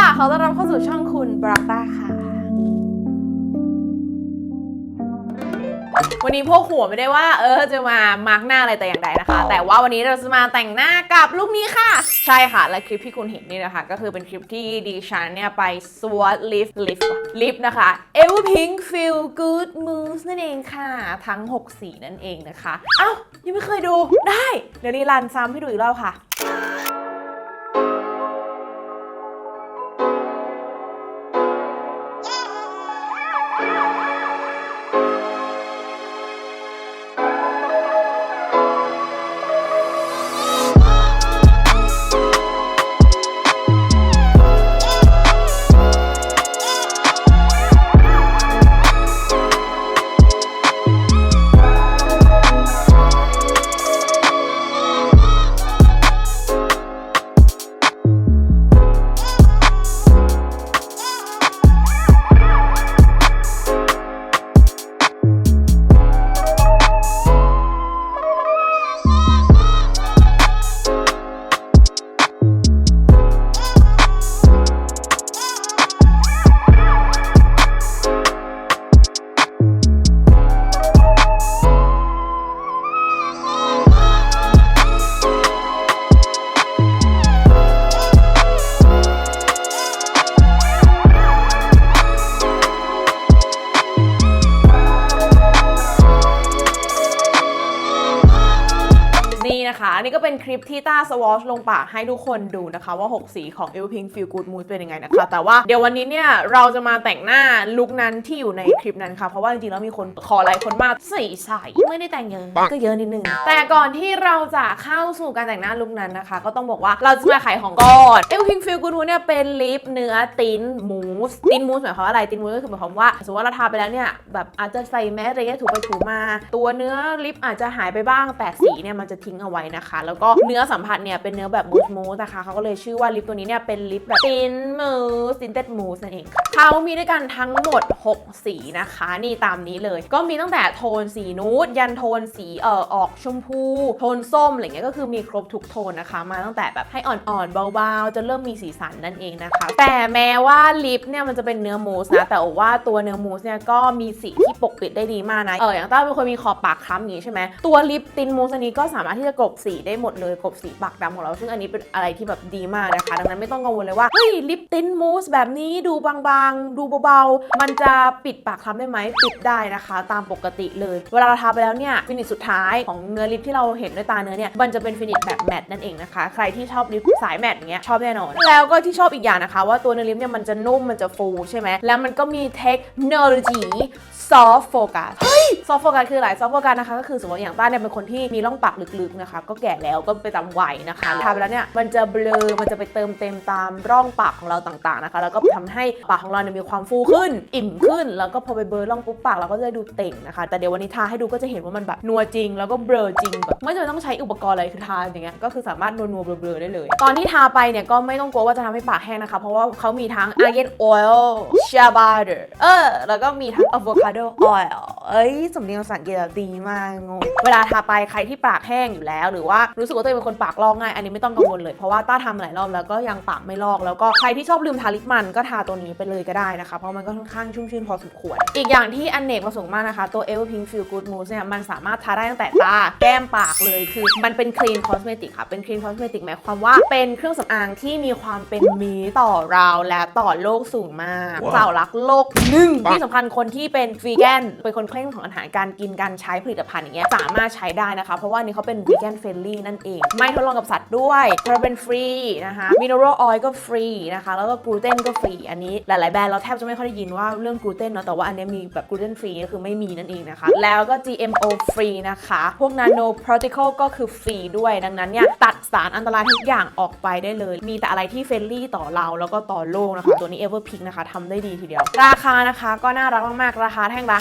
ค่ะ ขอต้อนรับเข้าสู่ช่องคุณบราต้าค่ะ วันนี้พวกหัวไม่ได้ว่า เออจะมามาร์กหน้าอะไรแต่อย่างใดนะคะ แต่ว่าวันนี้เราจะมาแต่งหน้ากับลูกนี้ค่ะ ใช่ค่ะ และคลิปที่คุณเห็นนี่นะคะ ก็คือเป็นคลิปที่ดิฉันเนี่ยไป swat lift lift lift นะคะ Ever Pink Feel Good Mousse นั่นเองค่ะ ทั้ง 6 สีนั่นเองนะคะ เอ้ายังไม่เคยดูได้ เดี๋ยวรีรันซ้ำให้ดูอีกรอบค่ะ คลิปที่ต้าสวอชลงปากให้ทุกคนดูนะคะว่า 6 สีของ e v e r Pink Feel Good Mood เป็นยังไงนะคะ แต่ว่าเดี๋ยววันนี้เนี่ย เราจะมาแต่งหน้าลุคนั้นที่อยู่ในคลิปนั้นค่ะ เพราะว่าจริงๆแล้วมีคนขอหลายคนมากใส่ใส่ไม่ได้แต่งเยอะก็เยอะนิดนึง แต่ก่อนที่เราจะเข้าสู่การแต่งหน้าลุคนั้นนะคะ ก็ต้องบอกว่าเราจะมาขายของก่อน e v e r Pink Feel Good Mood เนี่ยเป็นลิปเนื้อติ้นมูสติ้นมูสหมายความว่าอะไรติ้นมูสก็คือหมายความว่าสมมติว่าเราทาไปแล้วเนี่ยแบบอาจจะใส่แมสอะไรเงี้ยถูไปถูมา ตัวเนื้อลิปอาจจะหายไปบ้างแต่สีเนี่ยมันจะทิ้งเอาไว้นะคะ แล้วก็เนื้อสัมผัสเนี่ยเป็นเนื้อแบบมูสมูสนะคะเขาก็เลยชื่อว่าลิปตัวนี้เนี่ยเป็นลิปแบบตินมูสตินเต็ดมูสนั่นเองเขามีด้วยกันทั้งหมด 6 สีนะคะ นี่ตามนี้เลย ก็มีตั้งแต่โทนสีนูดยันโทนสีเอ่อออกชมพู โทนส้มอะไรเงี้ยก็คือมีครบทุกโทนนะคะ มาตั้งแต่แบบให้อ่อนๆเบาๆจนเริ่มมีสีสันนั่นเองนะคะ แต่แม้ว่าลิปเนี่ยมันจะเป็นเนื้อมูสนะแต่ว่าตัวเนื้อมูสเนี่ยก็มีสีที่ปกปิดได้ดีมากนะเอออย่างต้าเป็นคนมีขอบปากคล้ำอย่างงี้ใช่ไหมตัวลิปตินมูสนี้ก็สามารถที่จะกลบสีได้หมดเลยกบสีปากดำของเรา ซึ่งอันนี้เป็นอะไรที่แบบดีมากนะคะ ดังนั้นไม่ต้องกังวลเลยว่า เฮ้ย ลิปตินมูสแบบนี้ดูบางๆ ดูเบาๆ มันจะปิดปากคล้ำได้ไหมปิดได้นะคะ ตามปกติเลย เวลาเราทาไปแล้วเนี่ยฟินิชสุดท้ายของเนื้อลิปที่เราเห็นด้วยตาเนื้อเนี่ยมันจะเป็นฟินิชแบบแมตต์นั่นเองนะคะ ใครที่ชอบลิปสายแมตต์อย่างเงี้ยชอบแน่นอน แล้วก็ที่ชอบอีกอย่างนะคะ ว่าตัวเนื้อลิปเนี่ยมันจะนุ่มมันจะฟูใช่ไหมแล้วมันก็มีเทคโนโลยี soft focus เฮ้ย soft focus คืออะไร soft focus นะคะก็คือสมมติอย่างต้าเนี่ยเป็นคนที่มีร่องปากลึกๆนะคะ ก็แก่แล้วกไปตามวัยนะคะทาไปแล้วเนี่ยมันจะเบลอ มันจะไปเติมเต็มตามร่องปากของเราต่างๆนะคะ แล้วก็ทำให้ปากของเราเนี่ยมีความฟูขึ้น อิ่มขึ้น แล้วก็พอไปเบลอร่องปุ๊บปากเราก็จะดูเต่งนะคะ แต่เดี๋ยววันนี้ทาให้ดูก็จะเห็นว่ามันแบบนัวจริง แล้วก็เบลอจริงแบบไม่จำเป็นต้องใช้อุปกรณ์อะไรคือทาอย่างเงี้ยก็คือสามารถนัวๆเบลอๆได้เลย ตอนที่ทาไปเนี่ยก็ไม่ต้องกลัวว่าจะทำให้ปากแห้งนะคะ เพราะว่าเขามีทั้ง argan oil shea butter เออแล้วก็มีทั้ง avocado oil เอ้ยสำเนียงภาษาอังกฤษดีมากงงเวลาทาไปใครที่ปากแห้งอยู่แล้วหรือว่ารู้สึกว่าตัวเองเป็นคนปากลอกง่าย อันนี้ไม่ต้องกังวลเลย เพราะว่าต้าทำหลายรอบแล้วก็ยังปากไม่ลอก แล้วก็ใครที่ชอบลืมทาลิปมันก็ทาตัวนี้ไปเลยก็ได้นะคะ เพราะมันก็ค่อนข้างชุ่มชื่นพอสมควร อีกอย่างที่อันเนกประสงค์มากนะคะ ตัว Ever Pink Feel Good Mousse เนี่ยมันสามารถทาได้ตั้งแต่ตาแก้มปากเลย คือมันเป็น clean cosmetic ค่ะ เป็น clean cosmetic หมายความว่าเป็นเครื่องสำอางที่มีความเป็นมีต่อเราและต่อโลกสูงมากกล่าวรักโลกหนึ่งที่สำคัญคนที่เป็นวีแกนเป็นคนเคร่งของอาหารการกินการใช้ผลิตภัณฑ์อย่างเงี้ยสามารถใช้ได้นะคะ เพราะว่าอันนี้เขาเป็นวีแกนเฟรนลี่นั่นเอง ไม่ทดลองกับสัตว์ด้วยพาราเบนฟรีนะคะมินเนอรัลออยล์ก็ฟรีนะคะ แล้วก็กลูเตนก็ฟรี อันนี้หลายๆแบรนด์เราแทบจะไม่ค่อยได้ยินว่าเรื่องกลูเตนเนาะ แต่ว่าอันนี้มีแบบกลูเตนฟรีก็คือไม่มีนั่นเองนะคะ แล้วก็ GMO ฟรีนะคะ พวก nano particle ก็คือฟรีด้วยดังนั้นเนี่ยตัดสารอันตรายทุกอย่างออกไปได้เลย มีแต่อะไรที่เฟรนลี่ต่อเราแล้วก็ต่อโลกนะคะ ตัวนี้ Everpink นะคะทำได้ดีทีเดียว ราคานะคะก็น่ารักมากๆ ราคาแท่งละ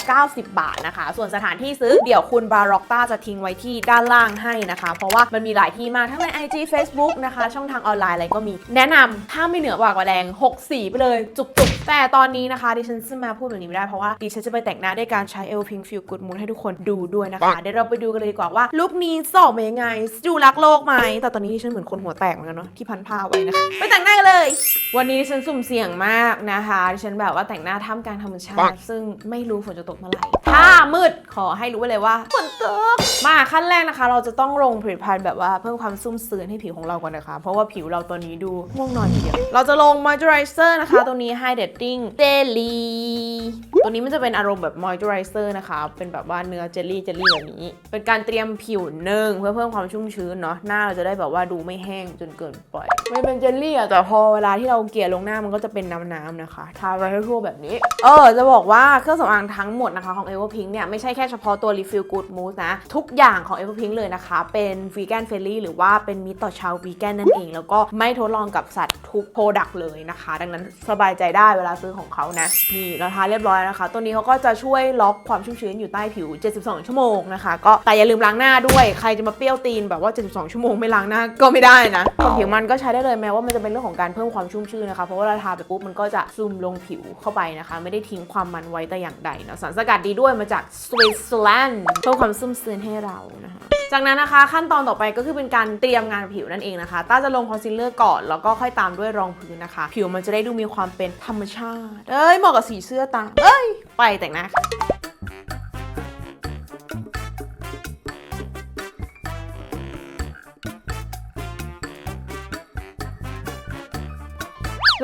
590 บาทนะคะ ส่วนสถานที่ซื้อเดี๋ยวคุณบาร็อกต้าจะทิ้งไว้ที่ด้านล่างให้นะคะเพราะว่ามันมีหลายที่มากทั้งใน IG Facebook นะคะ ช่องทางออนไลน์อะไรก็มี แนะนำถ้าไม่เหนือกว่ากว่าแรง6สีไปเลยจุกๆ แต่ตอนนี้นะคะ ดิฉันจะมาพูดแบบนี้ไม่ได้เพราะว่าดิฉันจะไปแต่งหน้าด้วยการใช้ e l Pink Feel Good Mood ให้ทุกคนดูด้วยนะคะเดี๋ยวเราไปดูกันเลยดีกว่าว่าลุคนี้สอบมายังไงจูรักโลกไหมแต่ตอนนี้ดิฉันเหมือนคนหัวแตกเหมือนกันเนาะที่พันผ้าไว้นะคะไปแต่งหน้ากันเลย วันนี้ดิฉันสุ่มเสี่ยงมากนะคะดิฉันแบบว่าแต่งหน้าท่ามกลางธรรมชาติ ซึ่งไม่รู้ฝนจะตกเมื่อไหร่ถ้ามืดขอให้รู้ไว้เลยว่าฝนตกมาขั้นแรกนะคะ เราจะต้องลงผลิตภัณฑ์แบบว่าเพิ่มความซุ่มซื่นให้ผิวของเราก่อนนะคะ เพราะว่าผิวเราตอนนี้ดูง่วงนอนทีเดียวเราจะลง moisturizer นะคะ ตัวนี้ hydrating jelly ตัวนี้มันจะเป็นอารมณ์แบบ moisturizer นะคะ เป็นแบบว่าเนื้อเจลลี่เจลลี่แบบนี้ เป็นการเตรียมผิวหนึ่งเพื่อเพิ่มความชุ่มชื้นเนาะหน้าเราจะได้แบบว่าดูไม่แห้งจนเกินไปไม่เป็นเจลลี่อะแต่พอเวลาที่เราเกลี่ยลงหน้ามันก็จะเป็นน้ำๆนะคะทาไปทั่วแบบนี้ เออจะบอกว่าเครื่องสำอางทั้งหมดนะคะของ Everpink เนี่ยไม่ใช่แค่เฉพาะตัว Refill Good Mousse นะทุกอย่างของ Everpink เลยนะคะ เป็น vegan friendly หรือว่าเป็นมิตรต่อชาว vegan นั่นเอง แล้วก็ไม่ทดลองกับสัตว์ทุก product เลยนะคะ ดังนั้นสบายใจได้เวลาซื้อของเขานะ นี่เราทาเรียบร้อยนะคะ ตัวนี้เขาก็จะช่วยล็อกความชุ่มชื้นอยู่ใต้ผิว 72 ชั่วโมงนะคะ ก็แต่อย่าลืมล้างหน้าด้วย ใครจะมาเปรี้ยวตีนแบบว่า 72 ชั่วโมงไม่ล้างหน้าก็ไม่ได้นะคนผิวมันก็ใช้ได้เลยแม้ว่ามันจะเป็นเรื่องของการเพิ่มความชุ่มชื้นนะคะ เพราะว่าเราทาไปปุ๊บมันก็จะซึมลงผิวเข้าไปนะคะ ไม่ได้ทิ้งความมันไว้แต่อย่างใดนะสารสกัดดีด้วยมาจากสวิตเซอร์แลนด์เพิ่มความซุ่มซื่นให้เรานะคะ จากนั้นนะคะขั้นตอนต่อไปก็คือเป็นการเตรียมงานผิวนั่นเองนะคะต้าจะลงคอนซีลเลอร์ก่อนแล้วก็ค่อยตามด้วยรองพื้นนะคะ ผิวมันจะได้ดูมีความเป็นธรรมชาติ เอ้ยเหมาะกับสีเสื้อตาเอ้ย ไปแต่งหน้าค่ะ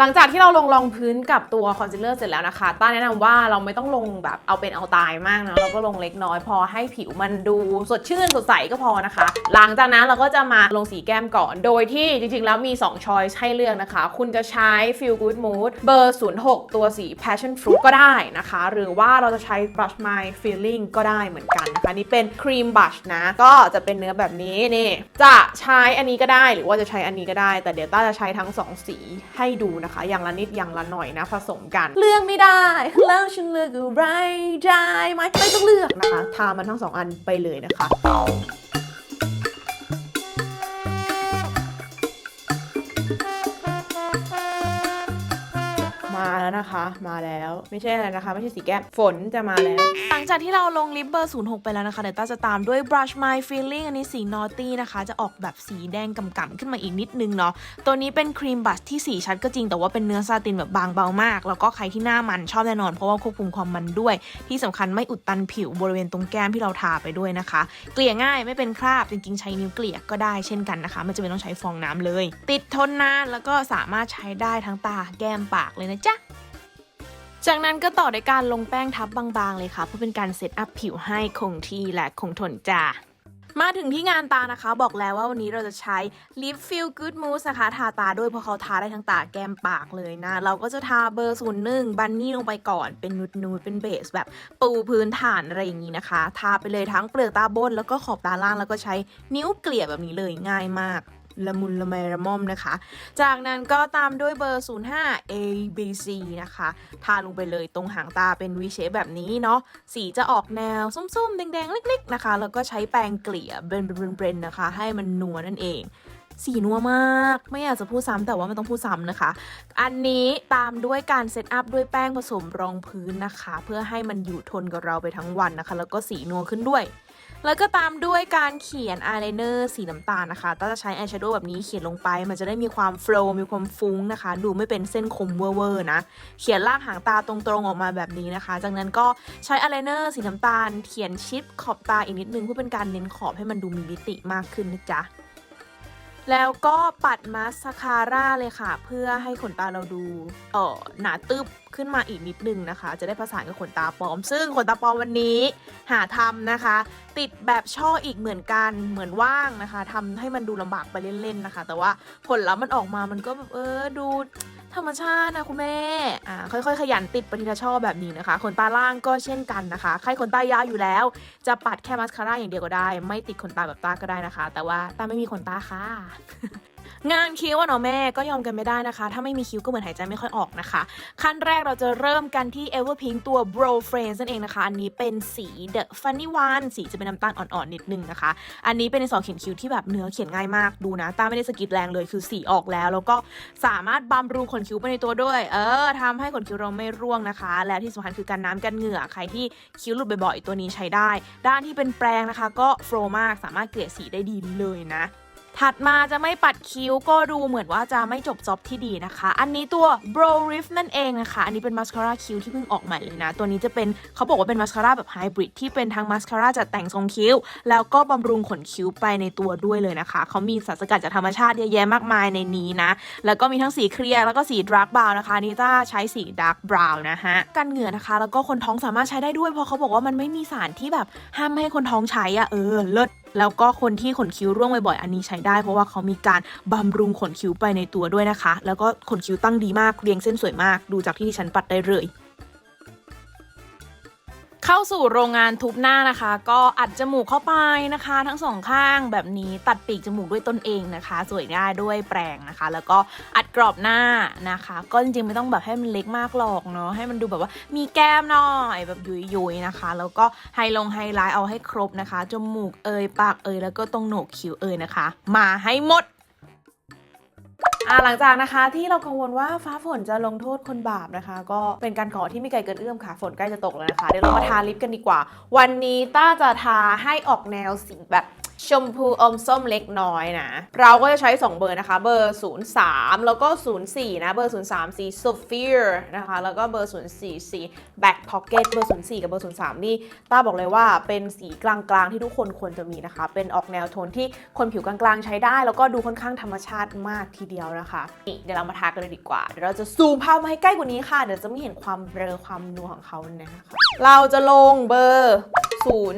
หลังจากที่เราลงรองพื้นกับตัวคอนซีลเลอร์เสร็จแล้วนะคะต้าแนะนำว่าเราไม่ต้องลงแบบเอาเป็นเอาตายมากนะเราก็ลงเล็กน้อยพอให้ผิวมันดูสดชื่นสดใสก็พอนะคะ หลังจากนั้นเราก็จะมาลงสีแก้มก่อน โดยที่จริงๆ แล้วมี 2 ช้อยส์ให้เลือกนะคะ คุณจะใช้ Feel Good Mood เบอร์ 06 ตัวสี Passion Fruit ก็ได้นะคะ หรือว่าเราจะใช้ Brush My Feeling ก็ได้เหมือนกันนะคะ นี่เป็นครีมบัชนะ ก็จะเป็นเนื้อแบบนี้นี่จะใช้อันนี้ก็ได้หรือว่าจะใช้อันนี้ก็ได้ แต่เดี๋ยวต้าจะใช้ทั้งสองสีให้ดูนะคะอย่างละนิดอย่างละหน่อยนะผสมกัน เลือกไม่ได้แล้วฉันเลือกอะไรได้ไหมไม่ต้องเลือกนะคะ ทามันทั้งสองอันไปเลยนะคะ แล้วนะคะ มาแล้ว ไม่ใช่อะไรนะคะ ไม่ใช่สีแก้ม ฝนจะมาแล้ว หลังจากที่เราลงลิปเบอร์ 06 ไปแล้วนะคะ เดี๋ยวต้าจะตามด้วย brush my feeling อันนี้สี naughty นะคะ จะออกแบบสีแดงกำๆขึ้นมาอีกนิดนึงเนาะ ตัวนี้เป็นครีมบัชที่สีชัดก็จริง แต่ว่าเป็นเนื้อซาตินแบบบางเบามาก แล้วก็ใครที่หน้ามันชอบแน่นอน เพราะว่าควบคุมความมันด้วย ที่สำคัญไม่อุดตันผิวบริเวณตรงแก้มที่เราทาไปด้วยนะคะ เกลี่ยง่ายไม่เป็นคราบจริงๆใช้นิ้วเกลี่ยก็ได้เช่นกันนะคะไม่จำเป็นต้องใช้ฟองน้ำเลย ติดทนนานแล้วก็สามารถใช้ได้ทั้งตาแก้มปากเลยนะจ๊ะ จากนั้นก็ต่อด้วยการลงแป้งทับบางๆเลยค่ะ เพื่อเป็นการเซตอัพผิวให้คงที่และคงทนจ้ามาถึงที่งานตานะคะ บอกแล้วว่าวันนี้เราจะใช้ Lip Feel Good Mousse นะคะทาตาด้วยเพราะเขาทาได้ทั้งตาแก้มปากเลยนะ เราก็จะทาเบอร์ศูนย์หนึ่งบันนี่ลงไปก่อนเป็นนูดนูดเป็นเบสแบบปูพื้นฐานอะไรอย่างนี้นะคะ ทาไปเลยทั้งเปลือกตาบนแล้วก็ขอบตาล่างแล้วก็ใช้นิ้วเกลี่ยแบบนี้เลยง่ายมาก ละมุนละไมละม่อมนะคะ จากนั้นก็ตามด้วยเบอร์ 05 A B C นะคะ ทาลงไปเลยตรงหางตาเป็น V shape แบบนี้เนาะ สีจะออกแนวส้มๆ แดงๆ เล็กๆ นะคะ แล้วก็ใช้แปรงเกลี่ยเบรนๆนะคะ ให้มันนัวนั่นเองสีนัวมาก ไม่อยากจะพูดซ้ำแต่ว่าไม่ต้องพูดซ้ำนะคะ อันนี้ตามด้วยการเซตอัพด้วยแป้งผสมรองพื้นนะคะ เพื่อให้มันอยู่ทนกับเราไปทั้งวันนะคะ แล้วก็สีนัวขึ้นด้วย แล้วก็ตามด้วยการเขียนอายไลเนอร์สีน้ำตาลนะคะต้าจะใช้อายแชโดว์แบบนี้เขียนลงไป มันจะได้มีความโฟล์มีความฟุ้งนะคะ ดูไม่เป็นเส้นคมเวอร์ๆนะ เขียนล่างหางตาตรงๆออกมาแบบนี้นะคะ จากนั้นก็ใช้อายไลเนอร์สีน้ำตาล เขียนชิดขอบตาอีกนิดนึงเพื่อเป็นการเน้นขอบให้มันดูมีมิติมากขึ้นนะจ๊ะแล้วก็ปัดมาสคาร่าเลยค่ะ เพื่อให้ขนตาเราดูเออหนาตึบขึ้นมาอีกนิดนึงนะคะ จะได้ผสานกับขนตาปลอม ซึ่งขนตาปลอมวันนี้หาทำนะคะ ติดแบบช่ออีกเหมือนกันเหมือนว่างนะคะทำให้มันดูลำบากไปเล่นๆนะคะ แต่ว่าผลลัพธ์มันออกมามันก็แบบเออดูธรรมชาตินะคุณแม่อ่าค่อยๆ ขยันติดปฏิทช่อแบบนี้นะคะ ขนตาล่างก็เช่นกันนะคะ ใครขนตายาวอยู่แล้ว จะปัดแค่มาสคาร่าอย่างเดียวก็ได้ ไม่ติดขนตาแบบตาก็ได้นะคะ แต่ว่าตาไม่มีขนตาค่ะ งานคิ้วอะเนาะแม่ก็ยอมกันไม่ได้นะคะ ถ้าไม่มีคิ้วก็เหมือนหายใจไม่ค่อยออกนะคะ ขั้นแรกเราจะเริ่มกันที่ Everpink ตัว Bro Frames นั่นเองนะคะ อันนี้เป็นสี The Funny One สีจะเป็นน้ำตาลอ่อนๆนิดนึงนะคะ อันนี้เป็นในสองเขียนคิ้วที่แบบเนื้อเขียนง่ายมากดูนะตาไม่ได้สกิดแรงเลยคือสีออกแล้ว แล้วก็สามารถบำรุงขนคิ้วไปในตัวด้วย เออทำให้ขนคิ้วเราไม่ร่วงนะคะ และที่สำคัญคือการน้ำกันเหงื่อใครที่คิ้วหลุดบ่อยๆตัวนี้ใช้ได้ ด้านที่เป็นแปรงนะคะ ก็โฟล์มากสามารถเกลี่ยสีได้ดีเลยนะ ถัดมาจะไม่ปัดคิ้วก็ดูเหมือนว่าจะไม่จบจอบที่ดีนะคะ อันนี้ตัว Bro Rift นั่นเองนะคะ อันนี้เป็นมาสคาร่าคิ้วที่เพิ่งออกใหม่เลยนะ ตัวนี้จะเป็นเขาบอกว่าเป็นมาสคาร่าแบบไฮบริดที่เป็นทั้งมาสคาร่าจัดแต่งทรงคิ้ว แล้วก็บำรุงขนคิ้วไปในตัวด้วยเลยนะคะ เขามีสารสกัดจากธรรมชาติเยอะแยะมากมายในนี้นะ แล้วก็มีทั้งสีเคลียร์แล้วก็สีดาร์กบราวนะคะนิต้าใช้สีดาร์กบราวน์นะฮะกันเหงื่อนะคะ แล้วก็คนท้องสามารถใช้ได้ด้วยเพราะเขาบอกว่ามันไม่มีสารที่แบบห้ามไม่ให้คนท้องใช้อะเออเลิศ แล้วก็คนที่ขนคิ้วร่วงบ่อยๆอันนี้ใช้ได้ เพราะว่าเขามีการบำรุงขนคิ้วไปในตัวด้วยนะคะ แล้วก็ขนคิ้วตั้งดีมากเรียงเส้นสวยมาก ดูจากที่ดิฉันปัดได้เลย เข้าสู่โรงงานทุบหน้านะคะ ก็อัดจมูกเข้าไปนะคะ ทั้งสองข้างแบบนี้ตัดปีกจมูกด้วยตนเองนะคะ สวยง่ายด้วยแปรงนะคะ แล้วก็อัดกรอบหน้านะคะ ก็จริงๆไม่ต้องแบบให้มันเล็กมากหรอกเนาะให้มันดูแบบว่ามีแก้มหน่อยแบบยุยๆนะคะ แล้วก็ไฮลงไฮไลท์เอาให้ครบนะคะจมูกเอยปากเอยแล้วก็ตรงโหนกคิ้วเอยนะคะ มาให้หมด อ่าหลังจากนะคะที่เรากังวลว่าฟ้าฝนจะลงโทษคนบาปนะคะ ก็เป็นการขอที่ไม่ไกลเกินเอื้อมค่ะ ฝนใกล้จะตกแล้วนะคะ เดี๋ยวเรามาทาลิปกันดีกว่า วันนี้ต้าจะทาให้ออกแนวสีแบบ ชมพูอมส้มเล็กน้อยนะ เราก็จะใช้ 2 เบอร์นะคะ เบอร์ 03 แล้วก็ 04 นะ เบอร์ 03สี Sapphire นะคะ แล้วก็เบอร์ 04สี Back Pocket เบอร์ 04 กับเบอร์ 03 นี่ต้าบอกเลยว่าเป็นสีกลางๆ ที่ทุกคนควรจะมีนะคะ เป็นออกแนวโทนที่คนผิวกลางๆ ใช้ได้ แล้วก็ดูค่อนข้างธรรมชาติมากทีเดียวนะคะ นี่เดี๋ยวเรามาทากันเลยดีกว่า เดี๋ยวเราจะซูมภาพมาให้ใกล้กว่านี้ค่ะ เดี๋ยวจะไม่เห็นความเบลอความนัวของเขานะคะ เราจะลงเบอร์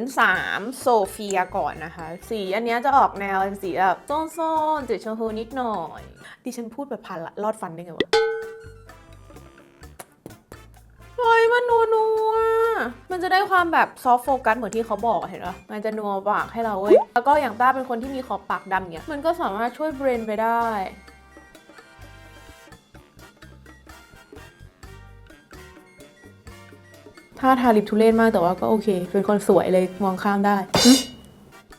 03โซเฟียก่อนนะคะสีอันนี้จะออกแนวเป็นสีแบบส้มๆจืดชมพูนิดหน่อย ดิฉันพูดแบบพันละลอดฟันได้ไงวะเฮ้ยมันนัวนัวมันจะได้ความแบบซอฟโฟกัสเหมือนที่เขาบอกเห็นปะมันจะนัวปากให้เราเว้ย แล้วก็อย่างต้าเป็นคนที่มีขอบปากดำเนี่ยมันก็สามารถช่วยเบรนไปได้ถ้าทาลิปทุเรศมากแต่ว่าก็โอเค เป็นคนสวยเลยมองข้ามได้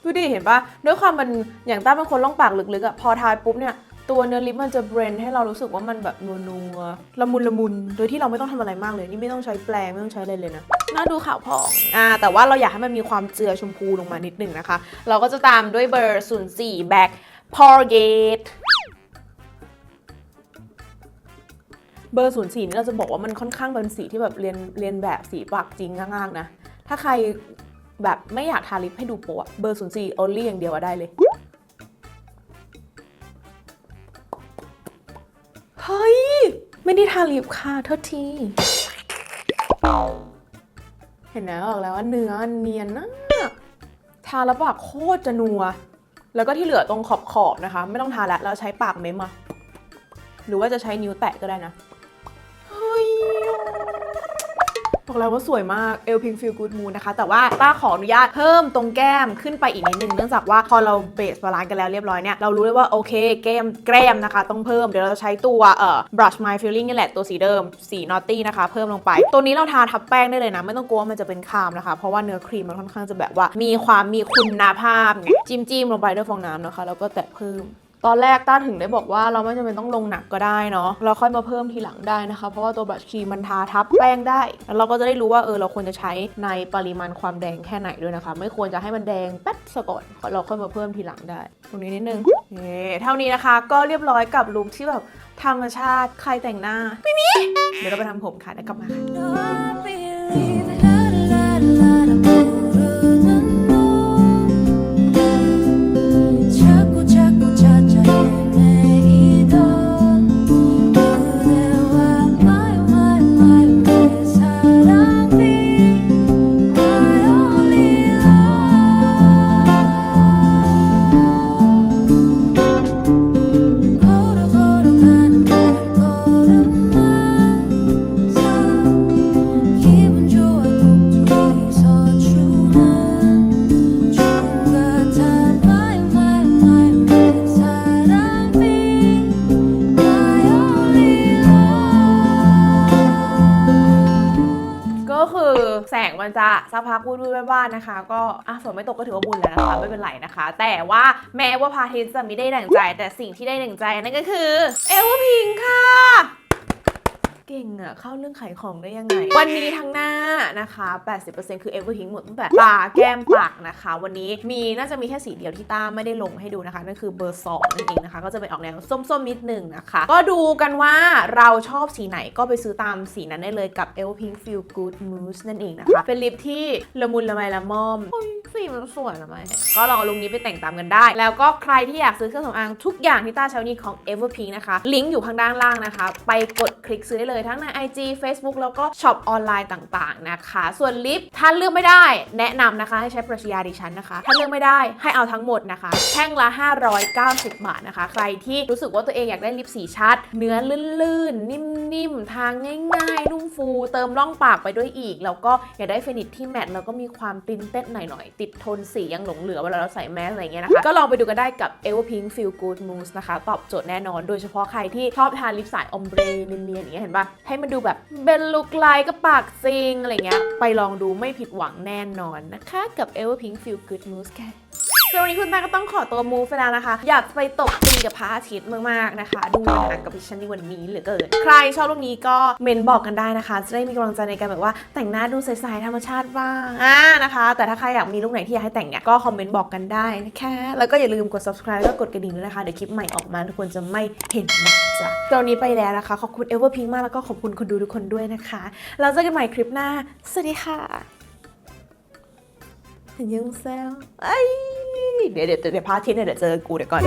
ดูดิเห็นปะด้วยความมันอย่างต้าเป็นคนร่องปากลึกๆอะพอทาปุ๊บเนี่ยตัวเนื้อลิปมันจะเบรนให้เรารู้สึกว่ามันแบบนัวๆละมุนละมุนโดยที่เราไม่ต้องทำอะไรมากเลย นี่ไม่ต้องใช้แปรงไม่ต้องใช้อะไรเลยนะน่าดูขาวผ่องอ่าแต่ว่าเราอยากให้มันมีความเจือชมพูลงมานิดหนึ่งนะคะ เราก็จะตามด้วยเบอร์04 Back Porgate เบอร์04นี่เราจะบอกว่ามันค่อนข้างเป็นสีที่แบบเรียนเรียนแบบสีปากจริงง่างๆนะ ถ้าใคร แบบไม่อยากทาลิปให้ดูโป๊ะเบอร์04 only อลี่อย่างเดียวอะได้เลย เฮ้ย ไม่ได้ทาลิปค่ะโทษที เห็นไหมบอกแล้วว่าเนื้อเนียนนะทาแล้วปากโคตรจะนัว แล้วก็ที่เหลือตรงขอบขอบๆนะคะ ไม่ต้องทาแล้วเราใช้ปากเม้มอะหรือว่าจะใช้นิ้วแตะก็ได้นะ บอกแล้วว่าสวยมากเอลพิงฟิลกูดมูนนะคะ แต่ว่าต้าขออนุญาตเพิ่มตรงแก้มขึ้นไปอีกนิดนึงเนื่องจากว่าพอเราเบสบาลานซ์กันแล้วเรียบร้อยเนี่ยเรารู้เลยว่าโอเคแก้มแก้มนะคะ ต้องเพิ่มเดี๋ยวเราจะใช้ตัวเอ่อ brush my feeling นี่แหละตัวสีเดิมสี naughty นะคะ เพิ่มลงไป ตัวนี้เราทาทับแป้งได้เลยนะ ไม่ต้องกลัวมันจะเป็นครามนะคะ เพราะว่าเนื้อครีมมันค่อนข้างจะแบบว่า มีความมีคุณภาพไงจิ้มจิ้มลงไปด้วยฟองน้ำนะคะแล้วก็แตะเพิ่ม ตอนแรกต้าถึงได้บอกว่าเราไม่จำเป็นต้องลงหนักก็ได้เนาะเราค่อยมาเพิ่มทีหลังได้นะคะ เพราะว่าตัวบลัชครีมมันทาทับแป้งได้ แล้วเราก็จะได้รู้ว่าเออเราควรจะใช้ในปริมาณความแดงแค่ไหนด้วยนะคะ ไม่ควรจะให้มันแดงแป๊ดซะก่อนเราค่อยมาเพิ่มทีหลังได้ ตรงนี้นิดนึงเย้เท่านี้นะคะก็เรียบร้อยกับลุคที่แบบธรรมชาติใครแต่งหน้าไม่มีเดี๋ยวเราไปทำผมค่ะแล้วกลับมาค่ะ มันจะสักพักวูดๆบ้านๆนะคะ ก็อะฝนไม่ตกก็ถือว่าบุญแล้วนะคะไม่เป็นไรนะคะ แต่ว่าแม้ว่าพาทิสจะไม่ได้ดั่งใจ แต่สิ่งที่ได้ดั่งใจนั่นก็คือเอวพิงค่ะ เก่งอะเข้าเรื่องขายของได้ยังไง วันนี้ทั้งหน้านะคะ 80%คือ Everpink หมดตั้งแต่ตาแก้มปากนะคะ วันนี้มีน่าจะมีแค่สีเดียวที่ต้าไม่ได้ลงให้ดูนะคะ นั่นคือเบอร์2นั่นเองนะคะ ก็จะเป็นออกแนวส้มๆนิดนึงนะคะ ก็ดูกันว่าเราชอบสีไหนก็ไปซื้อตามสีนั้นได้เลยกับ Everpink Feel Good Mousse นั่นเองนะคะ เป็นลิปที่ละมุนละไมละม่อมอ สีมันสวยละไมก็ลองเอาลุคนี้ไปแต่งตามกันได้ แล้วก็ใครที่อยากซื้อเครื่องสำอางทุกอย่างที่ต้าใช้วันนี้ของ Everpink นะคะ ลิงก์อยู่ข้างด้านล่างนะคะ ไปกดคลิกซื้อได้เลยทั้งใน IG Facebook แล้วก็ช็อปออนไลน์ต่างๆนะคะ ส่วนลิปถ้าเลือกไม่ได้ แนะนำนะคะให้ใช้ปรัชญาดิฉันนะคะ ถ้าเลือกไม่ได้ให้เอาทั้งหมดนะคะแท่งละ 590 บาทนะคะ ใครที่รู้สึกว่าตัวเองอยากได้ลิปสีชัด เนื้อลื่นๆ นิ่มๆ ทางง่ายๆ นุ่มฟู เติมร่องปากไปด้วยอีก แล้วก็อยากได้ฟินิชที่แมตต์แล้วก็มีความปรินเต้นหน่อยๆติดทนสียังหลงเหลือเวลาเราใส่แมสอะไรเงี้ยนะคะ ก็ลองไปดูกันได้กับ Everpink Feel Good Mousse นะคะ ตอบโจทย์แน่นอน โดยเฉพาะใครที่ชอบทานลิปสายอมเบรเนียนๆอย่างเงี้ยเห็นปะให้มันดูแบบเบนลุกไลก็ปากซิงอะไรเงี้ยไปลองดูไม่ผิดหวังแน่นอนนะคะกับ Everpink Feel Good Mousse ค่ะ สวันนี้คุณตาก็ต้องขอตัวมูฟไปแล้วนะคะ อยากไปตกตีกับพระอาทิตย์มากๆนะคะ ดูหนังกับดิฉันในวันนี้เหลือเกิน ใครชอบรูปนี้ก็เมนบอกกันได้นะคะ จะได้มีกำลังใจในการแบบว่าแต่งหน้าดูใสๆธรรมชาติบ้างอ่านะคะ แต่ถ้าใครอยากมีรูปไหนที่อยากให้แต่งเนี่ยก็คอมเมนต์บอกกันได้นะคะแล้วก็อย่าลืมกด subscribe แล้วก็กดกระดิ่งด้วยนะคะเดี๋ยวคลิปใหม่ออกมาทุกคนจะไม่เห็นนะจ๊ะตอนนี้ไปแล้วนะคะขอบคุณ Everpink มากแล้วก็ขอบคุณคนดูทุกคนด้วยนะคะแล้วเจอกันใหม่คลิปหน้าสวัสดีค่ะ ยังแซวเอ้ยเดี๋ยวเดี๋ยวเดี๋ยวพาทิตย์เนี่ยเดี๋ยวเจอกูเดี๋ยวก่อน